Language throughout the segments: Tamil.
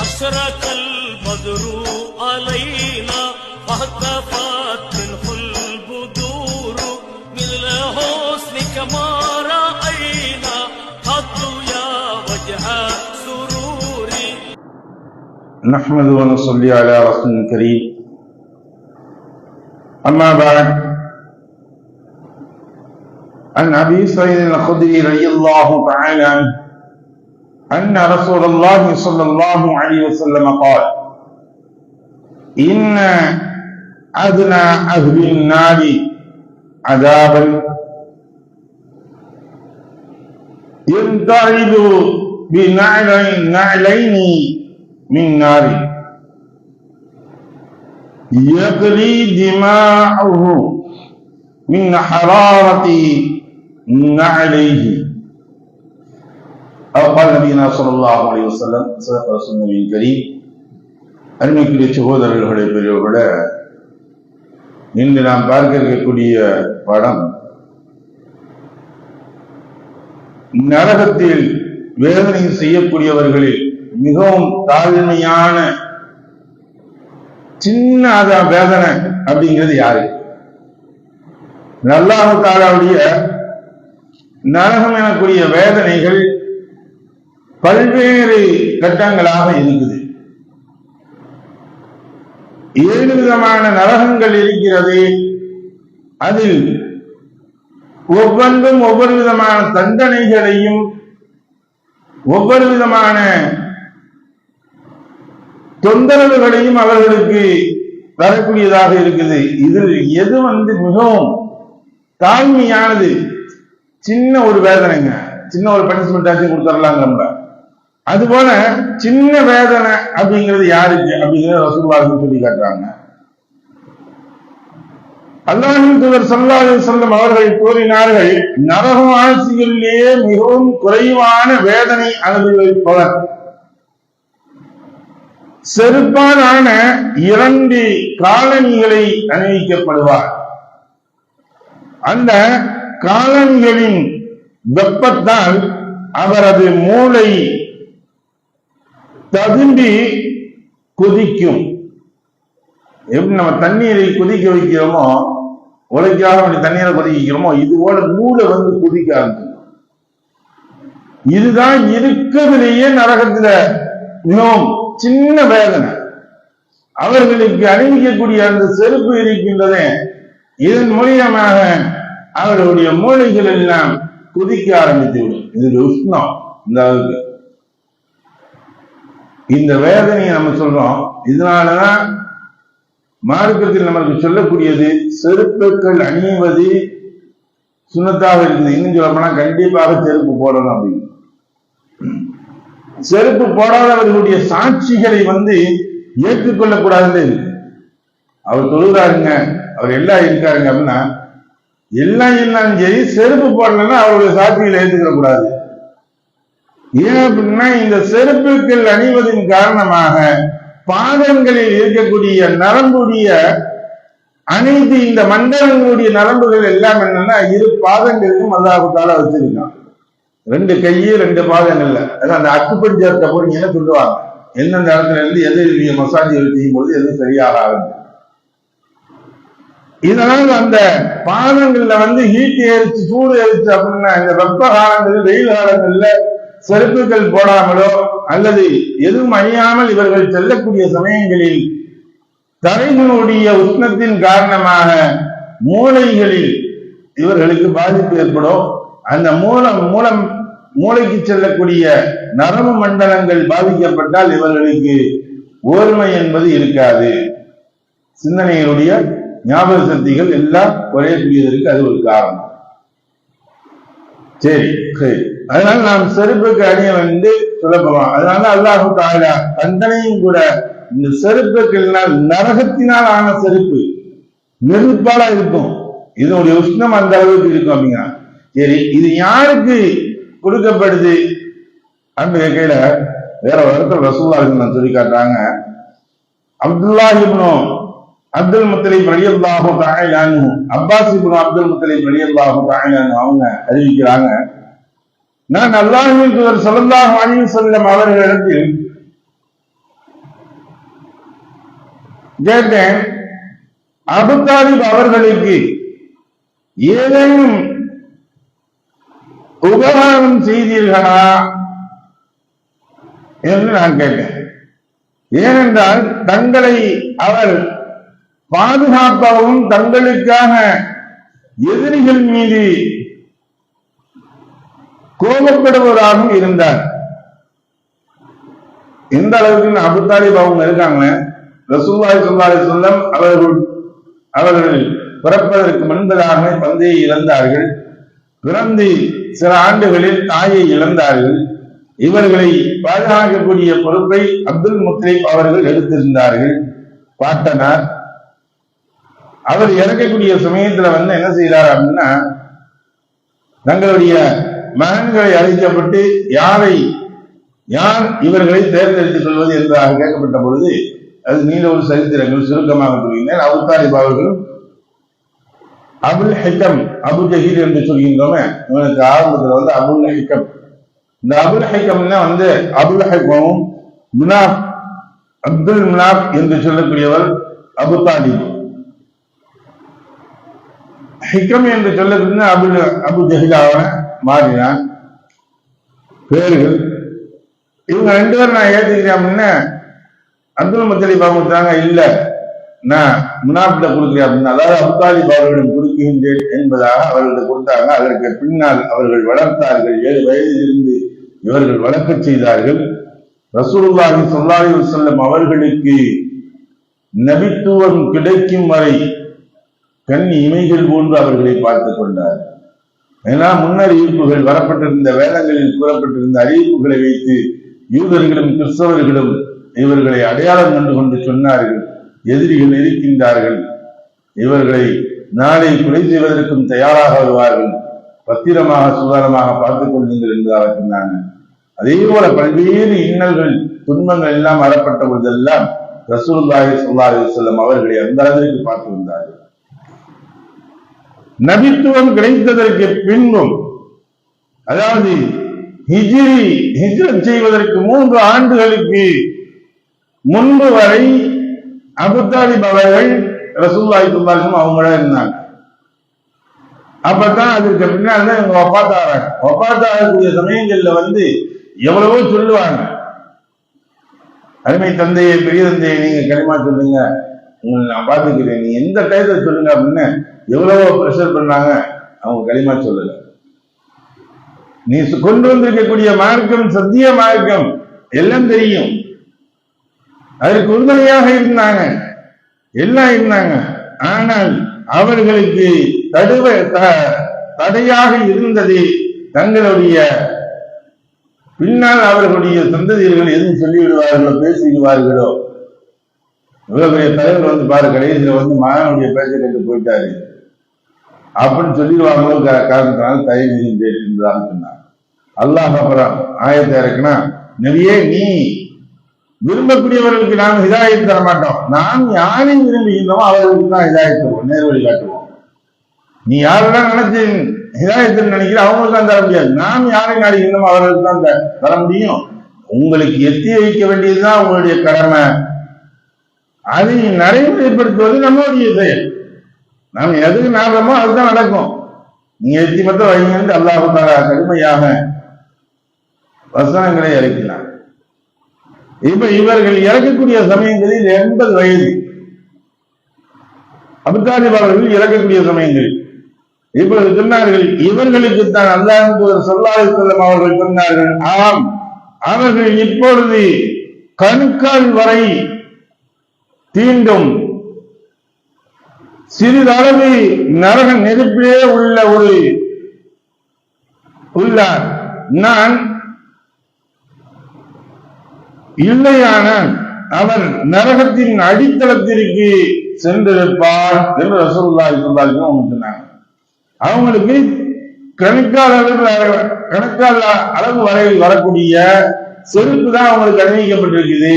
أشرق البدر علينا فاهتفت منه البدور مثل حسنك ما رأينا قط يا وجه سروري نحمد ونصلي على رسول الكريم. أما بعد عن أبي سعيد الخدري رضي الله تعالى عنه أن رسول الله صلى الله عليه وسلم قال إن أدنى أهل النار عذابا. ينتعد بنعلين نعلين من نار. يقري دماؤه من حرارة نعليه. قال نبينا صلى الله عليه وسلم صدق رسول النبي الكريم அருமைக்குரிய சகோதரர்களே பெரியவர்களே இன்று நாம் பார்க்க இருக்கக்கூடிய படம் நரகத்தில் வேதனை செய்யக்கூடியவர்களில் மிகவும் தாழ்மையான சின்ன அத வேதனை அப்படிங்கிறது யாரு நல்லாஹு தாலாவுடைய நரகம் எனக்கூடிய வேதனைகள் பல்வேறு கட்டங்களாக இருக்குது. ஏழு விதமான நரகங்கள் இருக்கிறது. அதில் ஒவ்வொன்றும் ஒவ்வொரு விதமான தண்டனைகளையும் ஒவ்வொரு விதமான தொந்தரவுகளையும் அவர்களுக்கு வரக்கூடியதாக இருக்குது. இதில் எது வந்து மிகவும் தாழ்மையானது? சின்ன ஒரு வேதனைங்க. சின்ன ஒரு பனிஷ்மெண்ட் ஆச்சு கொடுத்துடலாங்க நம்ம. அது போல சின்ன வேதனை அப்படிங்கிறது யாருக்கு? அப்படிங்கிறத ரசூல்லாவுக்கு சொல்லி காட்டுறாங்க. அல்லாஹின் தூதர் ஸல்லல்லாஹு அலைஹி அவர்கள் கூறினார்கள் நரகவாசிகளிலேயே மிகவும் குறைவான வேதனை அனுபவிப்பவர். செருப்பாலான இரண்டு காலணிகளை அணிவிக்கப்படுவார். அந்த காலணிகளின் வெப்பத்தால் அவரது மூளை ததும்பி கொதிக்கும். எப்படி நம்ம தண்ணீரை கொதிக்க வைக்கிறோமோ உழைக்காத வேண்டிய தண்ணீரை கொதிக்க வைக்கிறோமோ இது போல மூளை வந்து கொதிக்க ஆரம்பிக்கும். இதுதான் இருக்கிறதுலேயே நரகத்துல மிகவும் சின்ன வேதனை. அவர்களுக்கு அறிவிக்கக்கூடிய அந்த செருப்பு இருக்கின்றதே இதன் மூலியமாக அவர்களுடைய மூளைகள் எல்லாம் கொதிக்க ஆரம்பித்து விடும். இது உஷ்ணம். இந்த அளவுக்கு. இந்த வேதனையை நம்ம சொல்றோம். இதனாலதான் மார்க்கத்தில் நமக்கு சொல்லக்கூடியது செருப்புக்கள் அணிவது சுண்ணத்தாக இருக்குது. இன்னும் சொல்ல போனா கண்டிப்பாக செருப்பு போடணும் அப்படின்னு. செருப்பு போடாதவர்களுடைய சாட்சிகளை வந்து ஏற்றுக்கொள்ளக்கூடாதுன்னு அவர் தொழுகிறாருங்க அவர் எல்லாம் இருக்காருங்க அப்படின்னா எல்லாம் எல்லாம் சரி செருப்பு போடலன்னா அவருடைய சாட்சிகளை ஏற்றுக்கிற கூடாது ஏன் அப்படின்னா இந்த செருப்புக்கள் அணிவதன் காரணமாக பாதங்களில் இருக்கக்கூடிய நரம்புடைய அனைத்து இந்த மண்டலங்களுடைய நரம்புகள் எல்லாம் என்னன்னா இரு பாதங்களுக்கும் அல்லாஹால வச்சிருக்கான். ரெண்டு கையே ரெண்டு பாதங்கள்ல. அதான் அந்த அக்குப்பஞ்சர்த்த போனீங்கன்னா சொல்லுவாங்க? எந்தெந்த இடத்துல இருந்து எது நீங்க மசாஜ் செய்யும் போது எது சரியாக ஆகுது இதனால் அந்த பாதங்கள்ல வந்து ஹீட் ஏறிச்சு சூடு ஏறிச்சு அப்படின்னா இந்த வெப்ப காலங்களில் வெயில் காலங்கள்ல செருப்புகள் போடாமலோ அல்லது எதுவும் அணியாமல் இவர்கள் செல்லக்கூடிய சமயங்களில் தரைகளுடைய உஷ்ணத்தின் காரணமாக மூளைகளில் இவர்களுக்கு பாதிப்பு ஏற்படும். அந்த மூலம் மூலம் மூளைக்கு செல்லக்கூடிய நரம்பு மண்டலங்கள் பாதிக்கப்பட்டால் இவர்களுக்கு ஓர்மை என்பது இருக்காது. சிந்தனைகளுடைய ஞாபக சக்திகள் எல்லாம் குறையக்கூடியதற்கு அது ஒரு காரணம். சரி சரி. அதனால நாம் செருப்புக்கு அணிய வந்து சொல்லப்போம் அதனால அல்லாஹு தாயா தண்டனையும் கூட இந்த செருப்புக்கள்னால் நரகத்தினால் ஆன செருப்பு நெருப்பாலா இருக்கும். இதனுடைய உஷ்ணம் அந்த அளவுக்கு இருக்கும் அப்படிங்க சரி இது யாருக்கு கொடுக்கப்படுது? அப்படின்னு கையில வேற ஒரு இடத்துல ரசூல்லா நான் சொல்லி காட்டுறாங்க. அப்துல்லா இப்னோ அப்துல் முத்தலிப் ரலியல்லாஹு தஆலா அப்பாஸ் இப்னோ அப்துல் முத்தலிப் ரலியல்லாஹு தஆலா அவங்க அறிவிக்கிறாங்க. நான் அல்லாஹ்வின் தூதர் ஸல்லல்லாஹு அலைஹி வஸல்லம் அவர்களிடத்தில் கேட்டேன் அபுதாலிப் அவர்களுக்கு ஏதேனும் உபகாரம் செய்தீர்களா என்று நான் கேட்டேன். ஏனென்றால் தங்களை அவர் பாதுகாப்பாகவும் தங்களுக்காக எதிரிகள் மீது கோபப்படுவதாகவும் இருந்தார். எந்த அளவுக்கு அபுத்தாலிப் அவங்க இருக்காங்க? ரசூல்லாய் சொல்லாய் சொல்லம் அவர்கள் அவர்கள் பிறப்பதற்கு முன்பதாக தந்தையை இழந்தார்கள். பிறந்து சில ஆண்டுகளில் தாயை இழந்தார்கள். இவர்களை பாதுகாக்கக்கூடிய பொறுப்பை அப்துல் முத்தலீப் அவர்கள் எடுத்திருந்தார்கள். பாட்டனார் அவர் இறக்கக்கூடிய சமயத்துல வந்து என்ன செய்தார் அப்படின்னா தங்களுடைய மகன்களை அழைக்கப்பட்டு யாரை யார் இவர்களை தேர்ந்தெடுத்துக் கொள்வது என்றாக கேட்கப்பட்ட பொழுது அது நீண்ட ஒரு சரித்திரங்கள் சுருக்கமாக கூறுகின்றனர் அபுதாலிப் அவர்களும் அபுல் ஹிக்கம் அபு ஜஹீர் என்று சொல்கின்றோமே இவனுக்கு ஆரம்பத்தில் வந்து அபுல் ஹிக்கம். இந்த அபுல் ஹிக்கம்னா வந்து அபுல் ஹிக்கமும் முனாப் அப்துல் முனாப் என்று சொல்லக்கூடியவர் அபு தாலிப். ஹிக்கம் என்று சொல்லக்கூடிய அபுல் அபு ஜஹிலாக மாறினான் பேர்கள் இவங்க ரெண்டு பேரும் நான் ஏத்துக்கிறேன் அப்படின்னா அப்துல் முத்தலிப் அவங்க சொன்னாங்க இல்ல. நான் முனாப்ல கொடுக்கிறேன் அப்படின்னு அதாவது அப்தாலிப் அவர்களிடம் கொடுக்கின்றேன் என்பதாக அவர்களிடம் கொடுத்தாங்க. அதற்கு பின்னால் அவர்கள் வளர்த்தார்கள். ஏழு வயதிலிருந்து இவர்கள் வளர்க்கச் செய்தார்கள். ரசூலுல்லாஹி சொல்லாஹி செல்லும் அவர்களுக்கு நபித்துவம் கிடைக்கும் வரை கண் இமைகள் போன்று அவர்களை பார்த்துக் கொண்டார். ஏன்னா முன்னறிவிப்புகள் வரப்பட்டிருந்த வேதங்களில் கூறப்பட்டிருந்த அறிவிப்புகளை வைத்து யூதர்களும் கிறிஸ்தவர்களும் இவர்களை அடையாளம் கண்டு கொண்டு சொன்னார்கள் எதிரிகள் இருக்கின்றார்கள் இவர்களை நாளை கொலை செய்வதற்கும் தயாராக வருவார்கள். பத்திரமாக சுதாரமாக பார்த்துக் கொள்ளுங்கள் என்பதாக சொன்னாங்க அதே போல பல்வேறு இன்னல்கள் துன்பங்கள் எல்லாம் வரப்பட்ட பொழுதெல்லாம் ரசூலுல்லாஹி ஸல்லல்லாஹு செல்லம் அவர்களை அந்த அளவிற்கு பார்த்து வந்தார்கள். நபித்துவம் கிடைத்ததற்கு பின்பும் அதாவது ஹிஜிரி ஹிஜ்ரத் செய்வதற்கு மூன்று ஆண்டுகளுக்கு முன்பு வரை அபுதாலிப் அவர்கள் ரசூல்லாய் துல்லாலும் அவங்களா இருந்தாங்க. அப்பதான் அதுக்கு பின்னால் தான் இவங்க ஒப்பாத்தாராங்க ஒப்பாத்தாகக்கூடிய சமயங்கள்ல வந்து எவ்வளவோ சொல்லுவாங்க. அருமை தந்தையை பெரிய தந்தையை நீங்க களிமா சொல்லுங்க உங்களை நான் பார்த்துக்கிறேன். நீ எந்த டயத்தை சொல்லுங்க அப்படின்னு எவ்வளவோ ப்ரெஷர் பண்ணாங்க அவங்க களிமா சொல்லல. நீ கொண்டு வந்திருக்கக்கூடிய மார்க்கம் சத்திய மார்க்கம் எல்லாம் தெரியும். அதற்கு உறுதுணையாக இருந்தாங்க. எல்லாம் இருந்தாங்க. ஆனால் அவர்களுக்கு தடுவ த- தடையாக இருந்தது தங்களுடைய பின்னால் அவர்களுடைய சந்ததியர்கள் எதுவும் சொல்லிவிடுவார்களோ பேசிவிடுவார்களோ. இவ்வளவு பெரிய தலைவர் வந்து பாரு கடைசியில் வந்து மகனுடைய பேச்சை கேட்டு போயிட்டாரு. அப்படின்னு சொல்லிடுவாங்களோ காரணத்தினால காரணத்தினால் தயங்குகின்றேன் என்பதாக அல்லாஹ் அப்புறம் ஆயத்தை இறக்குனா நபியே நீ விரும்பக்கூடியவர்களுக்கு நாம் இதாயத்து தர மாட்டோம். நாம் யாரை விரும்புகின்றோமோ அவர்களுக்கு தான் ஹிதாயத் தருவோம் நேர்வழி காட்டுவோம். நீ யாரெல்லாம் நினைச்சு இதாயத்தில் நினைக்கிற அவங்களுக்கு தான் தர முடியாது. நாம் யாரை நாடுகின்றோமோ அவர்களுக்கு தான் தர முடியும். உங்களுக்கு எத்தி வைக்க வேண்டியதுதான் உங்களுடைய கடமை. அதை நடைமுறைப்படுத்துவது நம்மளுடைய செயல். நாம் எதுக்கு நாடுறோமோ அதுதான் நடக்கும். நீங்க எத்தி மட்டும் வைங்க அல்லாஹு கடுமையாக வசனங்களை இறக்கினார். இப்ப இவர்கள் இறக்கக்கூடிய சமயங்களில் எண்பது வயது. அபுதாலிப் அவர்கள் இறக்கக்கூடிய சமயங்களில் இப்பொழுது சொன்னார்கள் இவர்களுக்கு தான் அல்லாஹ் சொல்லாது செல்லும் அவர்கள் சொன்னார்கள் ஆம் அவர்கள் இப்பொழுது கணுக்கால் வரை தீண்டும். சிறிதளவு நரக நெருப்பிலே உள்ள ஒரு உள்ளார். நான் இல்லையானால் அவர் நரகத்தின் அடித்தளத்திற்கு சென்றிருப்பார் என்று ரசூலுல்லாஹி ஸல்லல்லாஹு அலைஹி சொன்னாங்க. அவங்களுக்கு கணக்கால் அளவு கணக்கால் அளவு வரை வரக்கூடிய செருப்பு தான் அவங்களுக்கு அணிவிக்கப்பட்டிருக்குது.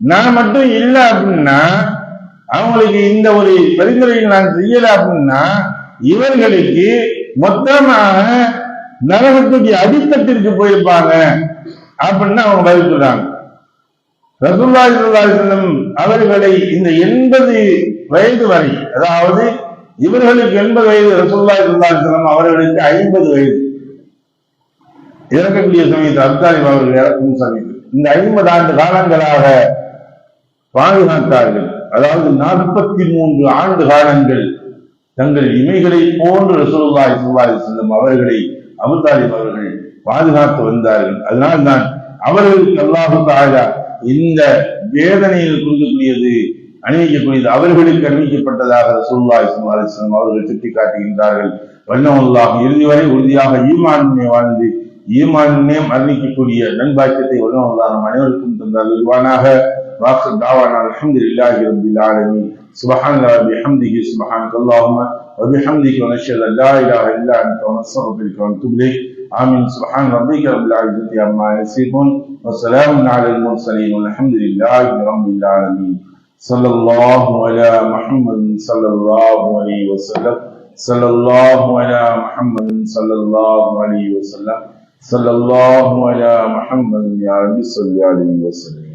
நான் மட்டும் இல்லை அப்படின்னா அவங்களுக்கு இந்த ஒரு பரிந்துரையை நான் செய்யல அப்படின்னா இவர்களுக்கு மொத்தமாக நரகத்துடைய அடித்தட்டிற்கு போயிருப்பாங்க அப்படின்னு அவங்க பதில் சொல்றாங்க. ரசூலுல்லாஹி அவர்களை இந்த எண்பது வயது வரை அதாவது இவர்களுக்கு எண்பது வயது ரசூலுல்லாஹி அவர்களுக்கு ஐம்பது வயது. இறக்கக்கூடிய சமயத்தில் அப்தாலிப் அவர்கள் இறக்கும் சமயத்தில் இந்த ஐம்பது ஆண்டு காலங்களாக பாதுகாத்தார்கள். அதாவது நாற்பத்தி மூன்று ஆண்டு காலங்கள் தங்கள் இமைகளை போன்று ரசூலுல்லாஹி ஸல்லல்லாஹு அலைஹி அவர்களை அபுதாலிப் அவர்கள் பாதுகாத்து வந்தார்கள். அதனால் தான் அவர்களுக்கு அல்லாஹு தாயா இந்த வேதனையில் கொடுக்கக்கூடியது அணிவிக்கக்கூடியது அவர்களுக்கு அணிவிக்கப்பட்டதாக ரசூல்லாய் ஸல்லல்லாஹு அவர்கள் சுட்டிக்காட்டுகின்றார்கள். வல்லமுல்லாஹ் இறுதி வரை உறுதியாக ஈமானினை வாழ்ந்து ஈமானினே மரணிக்கக்கூடிய நண்பாக்கியத்தை வல்லமுல்லாஹ் நம் அனைவருக்கும் தந்தால் உருவானாக وآخر دعوانا الحمد لله رب العالمين. سبحان الله بحمده سبحانك اللهم وبحمدك ونشهد أن لا إله إلا أنت ونستغفرك ونتوب إليك. آمين. سبحان ربك رب العزة عما يصفون وسلام على المرسلين والحمد لله رب العالمين. صلى الله على محمد صلى الله عليه وسلم. صلى الله على محمد صلى الله عليه وسلم. صلى الله على محمد يا رب صل عليه وسلم.